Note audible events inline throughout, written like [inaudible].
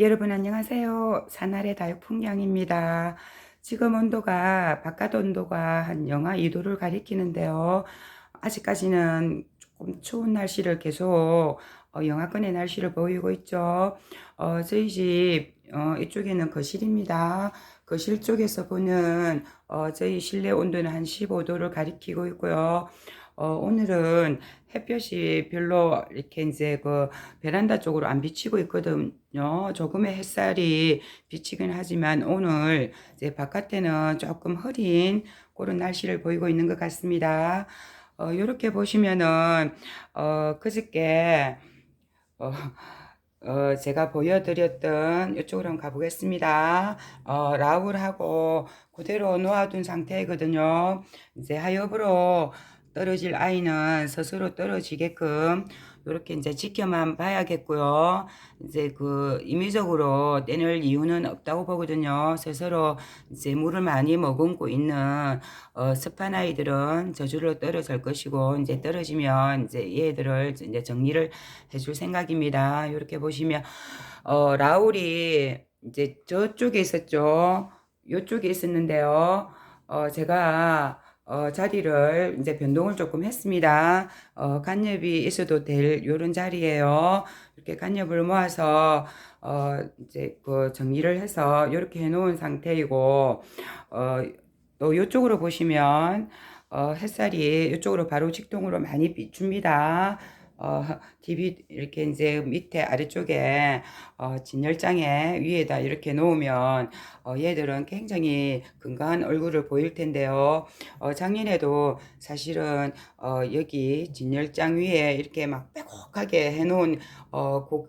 여러분 안녕하세요. 산아래 다육풍량입니다. 지금 온도가 바깥 온도가 한 영하 2도를 가리키는데요. 아직까지는 조금 추운 날씨를 계속 어, 영하권의 날씨를 보이고 있죠. 어, 저희 집 어, 이쪽에는 거실입니다. 거실 쪽에서 보는 어, 저희 실내 온도는 한 15도를 가리키고 있고요. 어, 오늘은 햇볕이 별로 이렇게 이제 그 베란다 쪽으로 안 비치고 있거든요. 조금의 햇살이 비치긴 하지만 오늘 이제 바깥에는 조금 흐린 그런 날씨를 보이고 있는 것 같습니다. 어, 이렇게 보시면은 어, 그저께 어, 어, 제가 보여드렸던 이쪽으로 한번 가보겠습니다. 어, 라울하고 그대로 놓아둔 상태이거든요. 이제 하엽으로 떨어질 아이는 스스로 떨어지게끔 이렇게 이제 지켜만 봐야겠고요. 이제 그 임의적으로 떼낼 이유는 없다고 보거든요. 스스로 이제 물을 많이 머금고 있는 어, 습한 아이들은 저절로 떨어질 것이고 이제 떨어지면 이제 얘들을 이제 정리를 해줄 생각입니다. 이렇게 보시면 어, 라울이 이제 저쪽에 있었죠. 이쪽에 있었는데요. 어, 제가 어, 자리를 이제 변동을 조금 했습니다. 어, 간엽이 있어도 될 요런 자리예요. 이렇게 간엽을 모아서 어, 이제 그 정리를 해서 이렇게 해놓은 상태이고 어, 또 이쪽으로 보시면 어, 햇살이 이쪽으로 바로 직동으로 많이 비춥니다. 어, [laughs] DB 이렇게 이제 밑에 아래쪽에 어, 진열장에 위에다 이렇게 놓으면 어, 얘들은 굉장히 건강한 얼굴을 보일 텐데요. 어, 작년에도 사실은 어, 여기 진열장 위에 이렇게 막 빼곡하게 해놓은 어, 고,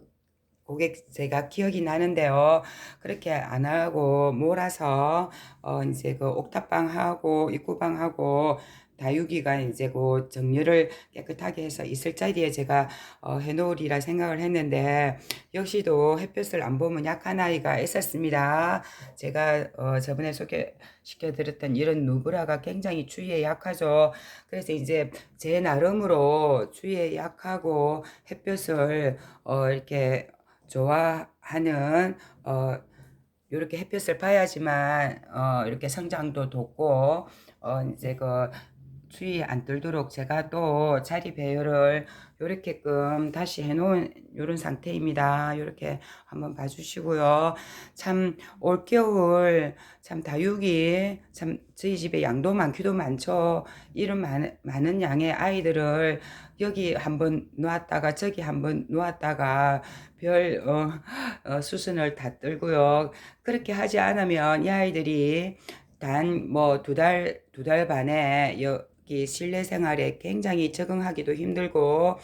고객 제가 기억이 나는데요. 그렇게 안 하고 몰아서 어 이제 그 옥탑방하고 입구방하고 다육이가 이제 그 정렬을 깨끗하게 해서 있을 자리에 제가 어, 해놓으리라 생각을 했는데 역시도 햇볕을 안 보면 약한 아이가 있었습니다. 제가 어, 저번에 소개시켜드렸던 이런 누브라가 굉장히 추위에 약하죠. 그래서 이제 제 나름으로 추위에 약하고 햇볕을 어, 이렇게 좋아하는 어, 이렇게 햇볕을 봐야지만 어, 이렇게 성장도 돕고 어, 이제 그 추위 안 들도록 제가 또 자리 배열을 요렇게끔 다시 해놓은 요런 상태입니다. 요렇게 한번 봐주시고요. 참 올겨울 참 다육이 참 저희 집에 양도 많기도 많죠. 이런 많은, 많은 양의 아이들을 여기 한번 놓았다가 저기 한번 놓았다가 별 어, 어, 수순을 다 떨고요. 그렇게 하지 않으면 이 아이들이 단 뭐 두 달 두 달 반에 여, 이 실내 생활에 굉장히 적응하기도 힘들고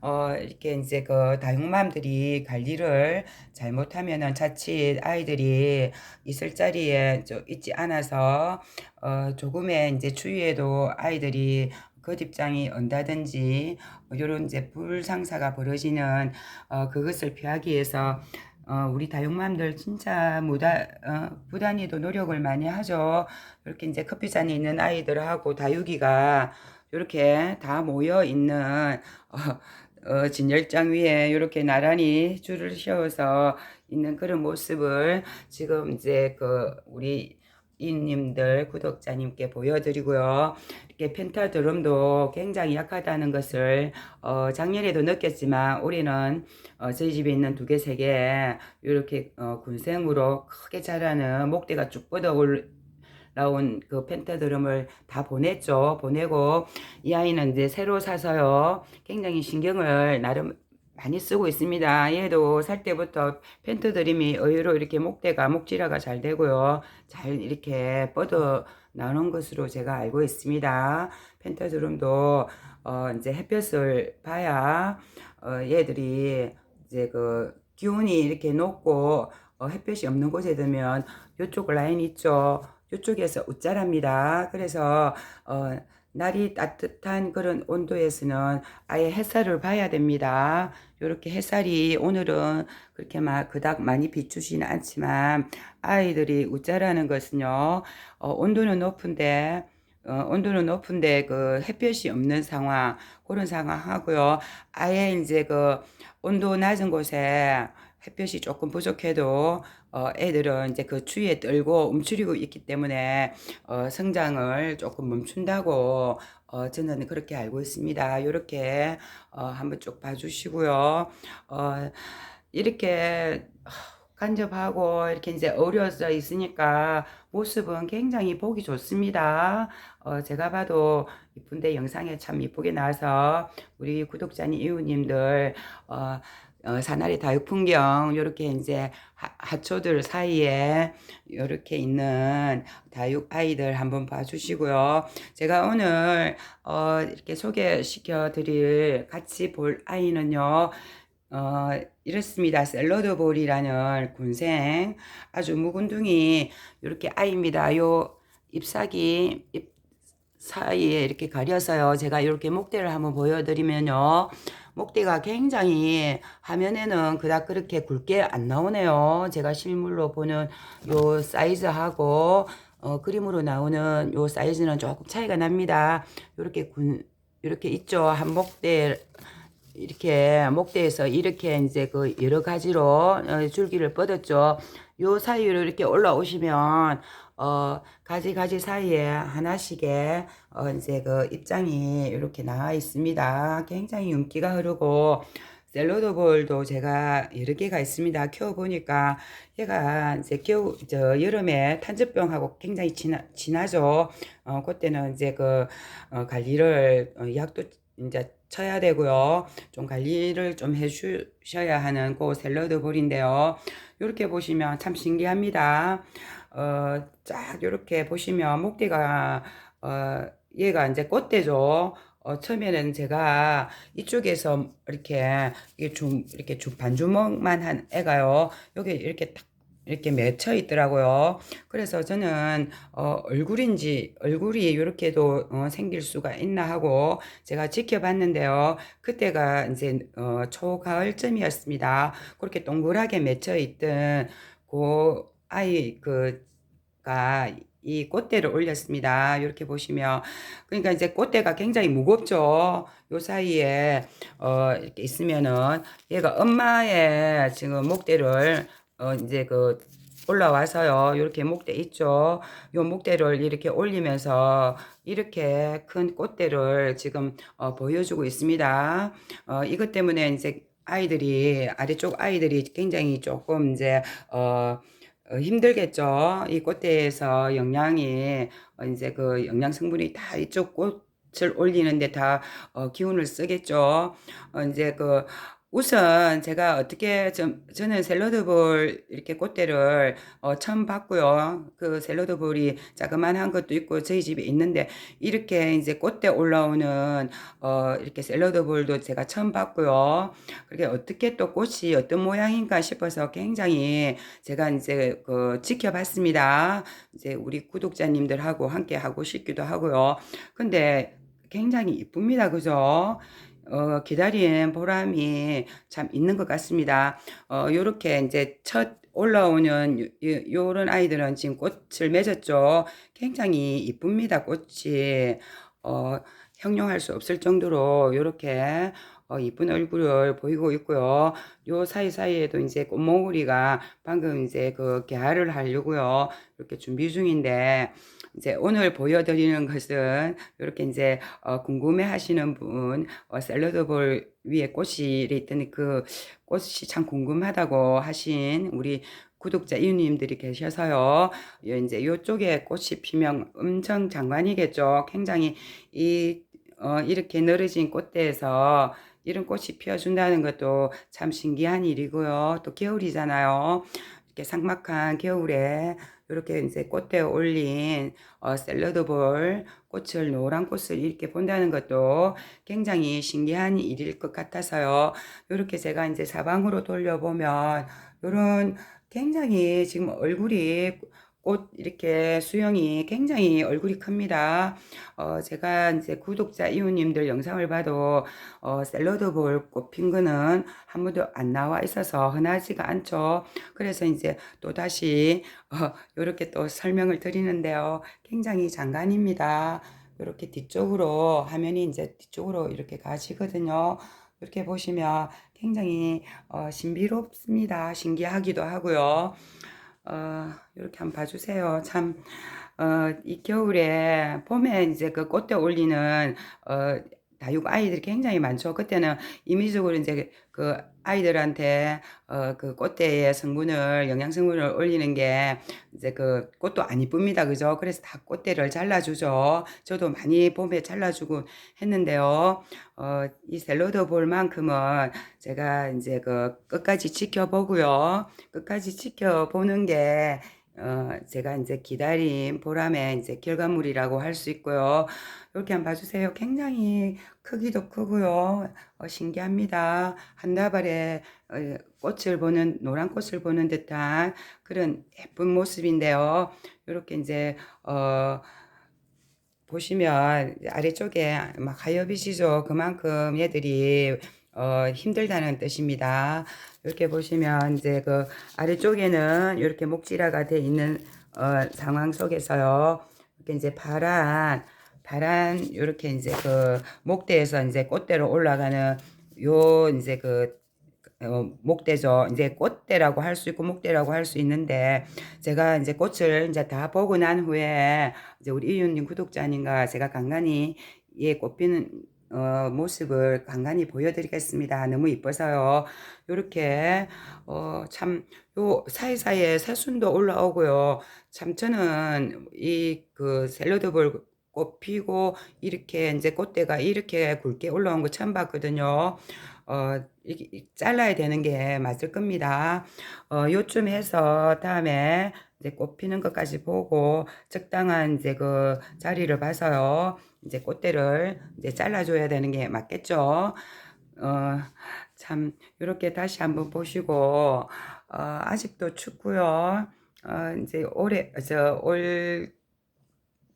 어, 이렇게 이제 그 다육맘들이 관리를 잘못하면은 자칫 아이들이 있을 자리에 저 있지 않아서 어, 조금의 이제 추위에도 아이들이 겉입장이 언다든지 이런 이제 불상사가 벌어지는 어, 그것을 피하기 위해서 어, 우리 다육맘들 진짜 무다, 어, 부단히도 노력을 많이 하죠. 이렇게 이제 커피잔에 있는 아이들하고 다육이가 이렇게 다 모여 있는, 어, 어, 진열장 위에 이렇게 나란히 줄을 세워서 있는 그런 모습을 지금 이제 그 우리 이 님들 구독자님께 보여드리고요. 이렇게 펜타드럼도 굉장히 약하다는 것을 어, 작년에도 느꼈지만 올해는 어, 저희 집에 있는 두 개, 세 개 이렇게 어, 군생으로 크게 자라는 목대가 쭉 뻗어 올 나온 그 펜타드럼을 다 보냈죠. 보내고 이 아이는 이제 새로 사서요. 굉장히 신경을 나름 많이 쓰고 있습니다. 얘도 살 때부터 펜트 드림이 의외로 이렇게 목대가 목질화가 잘 되고요. 잘 이렇게 뻗어 나오는 것으로 제가 알고 있습니다. 펜트 드림도 어 이제 햇볕을 봐야 어 얘들이 이제 그 기온이 이렇게 높고 어 햇볕이 없는 곳에 두면 이쪽 라인 있죠. 이쪽에서 웃자랍니다. 그래서 어 날이 따뜻한 그런 온도에서는 아예 햇살을 봐야 됩니다. 이렇게 햇살이 오늘은 그렇게 막 그닥 많이 비추지는 않지만 아이들이 웃자라는 것은요, 어, 온도는 높은데 어, 온도는 높은데 그 햇볕이 없는 상황 그런 상황 하고요. 아예 이제 그 온도 낮은 곳에 햇볕이 조금 부족해도 어, 애들은 이제 그 추위에 떨고 움츠리고 있기 때문에 어, 성장을 조금 멈춘다고 어, 저는 그렇게 알고 있습니다. 이렇게 어, 한번 쭉 봐주시고요. 어, 이렇게 간접하고 이렇게 이제 어려져 있으니까 모습은 굉장히 보기 좋습니다. 어, 제가 봐도 이쁜데 영상에 참 이쁘게 나와서 우리 구독자님, 이웃님들, 어, 어, 사나리 다육 풍경 이렇게 이제 하, 하초들 사이에 이렇게 있는 다육 아이들 한번 봐주시고요. 제가 오늘 어, 이렇게 소개시켜 드릴 같이 볼 아이는요. 어, 이렇습니다. 샐러드 볼이라는 군생 아주 묵은둥이 이렇게 아이입니다. 요 잎사귀 잎 사이에 이렇게 가려서요. 제가 이렇게 목대를 한번 보여드리면요. 목대가 굉장히 화면에는 그닥 그렇게 굵게 안 나오네요. 제가 실물로 보는 요 사이즈하고 어, 그림으로 나오는 요 사이즈는 조금 차이가 납니다. 이렇게 군 이렇게 있죠. 한 목대 이렇게 목대에서 이렇게 이제 그 여러 가지로 어, 줄기를 뻗었죠. 요 사이로 이렇게 올라오시면 어 가지 가지 사이에 하나씩의 어 이제 그 입장이 이렇게 나와 있습니다. 굉장히 윤기가 흐르고 샐러드 볼도 제가 여러 개가 있습니다. 키워 보니까 얘가 이제 겨우 저 여름에 탄저병하고 굉장히 진하, 진하죠. 어 그때는 이제 그 어, 관리를 어, 약도 이제 쳐야 되고요. 좀 관리를 좀 해주셔야 하는 그 샐러드 볼인데요. 이렇게 보시면 참 신기합니다. 어, 쫙 이렇게 보시면 목대가 어, 얘가 이제 꽃대죠. 어, 처음에는 제가 이쪽에서 이렇게 이게 좀 이렇게 좀 반주먹만 한 애가요. 여기 이렇게 딱 이렇게 맺혀 있더라고요. 그래서 저는 어, 얼굴인지 얼굴이 이렇게도 어, 생길 수가 있나 하고 제가 지켜봤는데요. 그때가 이제 어, 초가을쯤이었습니다. 그렇게 동그랗게 맺혀 있던 그 아이 그가 이 꽃대를 올렸습니다. 이렇게 보시면 그러니까 이제 꽃대가 굉장히 무겁죠. 요 사이에 어 이렇게 있으면은 얘가 엄마의 지금 목대를 어 이제 그 올라와서요. 이렇게 목대 있죠. 요 목대를 이렇게 올리면서 이렇게 큰 꽃대를 지금 어 보여주고 있습니다. 어 이것 때문에 이제 아이들이 아래쪽 아이들이 굉장히 조금 이제 어 어, 힘들겠죠. 이 꽃대에서 영양이 어, 이제 그 영양 성분이 다 이쪽 꽃을 올리는데 다 어, 기운을 쓰겠죠. 어, 이제 그 우선 제가 어떻게 좀 저는 샐러드 볼 이렇게 꽃대를 어, 처음 봤고요. 그 샐러드 볼이 자그만한 것도 있고 저희 집에 있는데 이렇게 이제 꽃대 올라오는 어, 이렇게 샐러드 볼도 제가 처음 봤고요. 그렇게 어떻게 또 꽃이 어떤 모양인가 싶어서 굉장히 제가 이제 그 지켜봤습니다. 이제 우리 구독자님들하고 함께 하고 싶기도 하고요. 근데 굉장히 이쁩니다. 그죠? 어, 기다린 보람이 참 있는 것 같습니다. 어, 요렇게 이제 첫 올라오는 요, 요런 아이들은 지금 꽃을 맺었죠. 굉장히 이쁩니다. 꽃이. 어, 형용할 수 없을 정도로 요렇게 어, 이쁜 얼굴을 보이고 있고요. 요 사이사이에도 이제 꽃몽우리가 방금 이제 그 개화를 하려고요. 이렇게 준비 중인데, 이제 오늘 보여드리는 것은 이렇게 이제 어, 궁금해 하시는 분, 어, 샐러드 볼 위에 꽃이 있더니 그 꽃이 참 궁금하다고 하신 우리 구독자 이웃님들이 계셔서요. 이제 이쪽에 꽃이 피면 엄청 장관이겠죠. 굉장히 이 어, 이렇게 늘어진 꽃대에서 이런 꽃이 피어준다는 것도 참 신기한 일이고요. 또 겨울이잖아요. 이렇게 삭막한 겨울에 이렇게 이제 꽃대에 올린 어, 샐러드 볼 꽃을 노란 꽃을 이렇게 본다는 것도 굉장히 신기한 일일 것 같아서요. 이렇게 제가 이제 사방으로 돌려보면 이런 굉장히 지금 얼굴이 꽃 이렇게 수영이 굉장히 얼굴이 큽니다. 어, 제가 이제 구독자 이웃님들 영상을 봐도 어, 샐러드 볼 꽃핀 거는 한 번도 안 나와 있어서 흔하지가 않죠. 그래서 이제 또 다시 어, 이렇게 또 설명을 드리는데요. 굉장히 장관입니다. 이렇게 뒤쪽으로 화면이 이제 뒤쪽으로 이렇게 가시거든요. 이렇게 보시면 굉장히 어, 신비롭습니다. 신기하기도 하고요. 어, 이렇게 한번 봐주세요. 참, 어, 이 겨울에 봄에 이제 그 꽃대 올리는 어, 다육 아이들이 굉장히 많죠. 그때는 임의적으로 이제 그 아이들한테 어, 그 꽃대의 성분을 영양 성분을 올리는 게 이제 그 꽃도 안 이쁩니다. 그죠? 그래서 다 꽃대를 잘라주죠. 저도 많이 봄에 잘라주고 했는데요. 어, 이 샐러드 볼 만큼은 제가 이제 그 끝까지 지켜보고요. 끝까지 지켜보는 게 어, 제가 이제 기다린 보람의 이제 결과물이라고 할 수 있고요. 이렇게 한번 봐주세요. 굉장히 크기도 크고요. 어, 신기합니다. 한 다발에 어, 꽃을 보는, 노란 꽃을 보는 듯한 그런 예쁜 모습인데요. 이렇게 이제, 어, 보시면 아래쪽에 막 하엽이시죠. 그만큼 얘들이 어, 힘들다는 뜻입니다. 이렇게 보시면 이제 그 아래쪽에는 이렇게 목질화가 돼 있는 어, 상황 속에서요. 이렇게 이제 파란 파란 이렇게 이제 그 목대에서 이제 꽃대로 올라가는 요 이제 그 어, 목대죠. 이제 꽃대라고 할 수 있고 목대라고 할 수 있는데 제가 이제 꽃을 이제 다 보고 난 후에 이제 우리 이윤님 구독자님과 제가 간간히 예, 꽃피는 어, 모습을 간간히 보여드리겠습니다. 너무 이뻐서요. 요렇게, 어, 참, 요 사이사이에 새순도 올라오고요. 참, 저는 이 그 샐러드볼 꽃 피고 이렇게 이제 꽃대가 이렇게 굵게 올라온 거 처음 봤거든요. 어, 이, 이, 잘라야 되는 게 맞을 겁니다. 어, 요쯤 해서 다음에 이제 꽃 피는 것까지 보고 적당한 이제 그 자리를 봐서요. 이제 꽃대를 이제 잘라줘야 되는 게 맞겠죠. 어, 참, 이렇게 다시 한번 보시고, 어, 아직도 춥고요. 어, 이제 올해, 저, 올,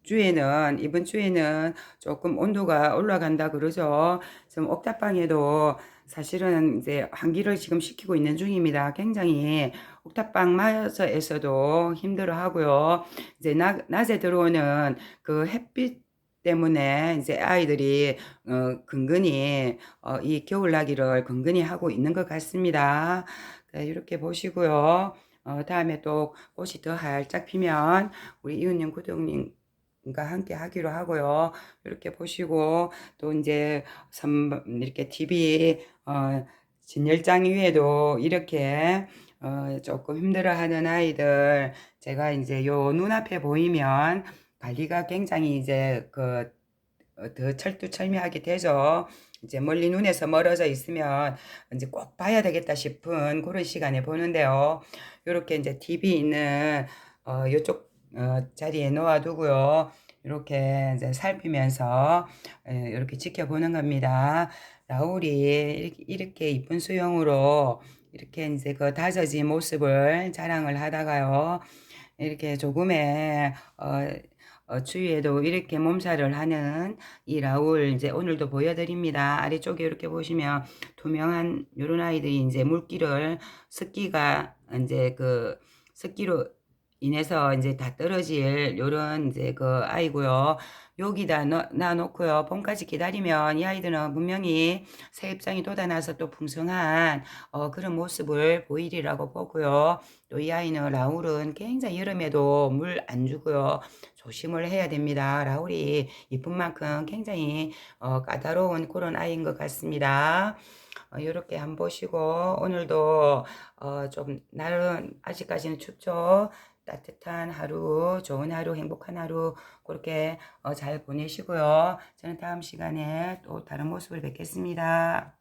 주에는 이번 주에는 조금 온도가 올라간다 그러죠. 지금 옥탑방에도 사실은 이제 환기를 지금 시키고 있는 중입니다. 굉장히 옥탑방 마저에서도 힘들어 하고요. 이제 낮, 낮에 들어오는 그 햇빛 때문에 이제 아이들이 어, 근근히 어, 이 겨울나기를 근근히 하고 있는 것 같습니다. 네, 이렇게 보시고요. 어, 다음에 또 꽃이 더 활짝 피면 우리 이웃님 구독님 과 함께 하기로 하고요. 이렇게 보시고 또 이제 선 이렇게 TV 어, 진열장 위에도 이렇게 어, 조금 힘들어하는 아이들 제가 이제 요 눈앞에 보이면 관리가 굉장히 이제 그 더 철두철미하게 되죠. 이제 멀리 눈에서 멀어져 있으면 이제 꼭 봐야 되겠다 싶은 그런 시간에 보는데요. 이렇게 이제 TV 있는 어, 이쪽 어, 자리에 놓아두고요. 이렇게 이제 살피면서 예, 이렇게 지켜보는 겁니다. 라울이 이렇게 이쁜 수영으로 이렇게 이제 그 다져진 모습을 자랑을 하다가요. 이렇게 조금의 어, 어, 주위에도 이렇게 몸살을 하는 이 라울 이제 오늘도 보여드립니다. 아래쪽에 이렇게 보시면 투명한 요런 아이들이 이제 물기를 습기가 이제 그 습기로 인해서 이제 다 떨어질 요런 이제 그 아이고요. 여기다 놔놓고요. 봄까지 기다리면 이 아이들은 분명히 새 입장이 돋아나서 또 풍성한 어, 그런 모습을 보이리라고 보고요. 또 이 아이는 라울은 굉장히 여름에도 물 안 주고요. 조심을 해야 됩니다. 라울이 이쁜 만큼 굉장히 어, 까다로운 그런 아이인 것 같습니다. 어, 이렇게 한번 보시고 오늘도 어, 좀 날은 아직까지는 춥죠. 따뜻한 하루, 좋은 하루, 행복한 하루 그렇게 어, 잘 보내시고요. 저는 다음 시간에 또 다른 모습을 뵙겠습니다.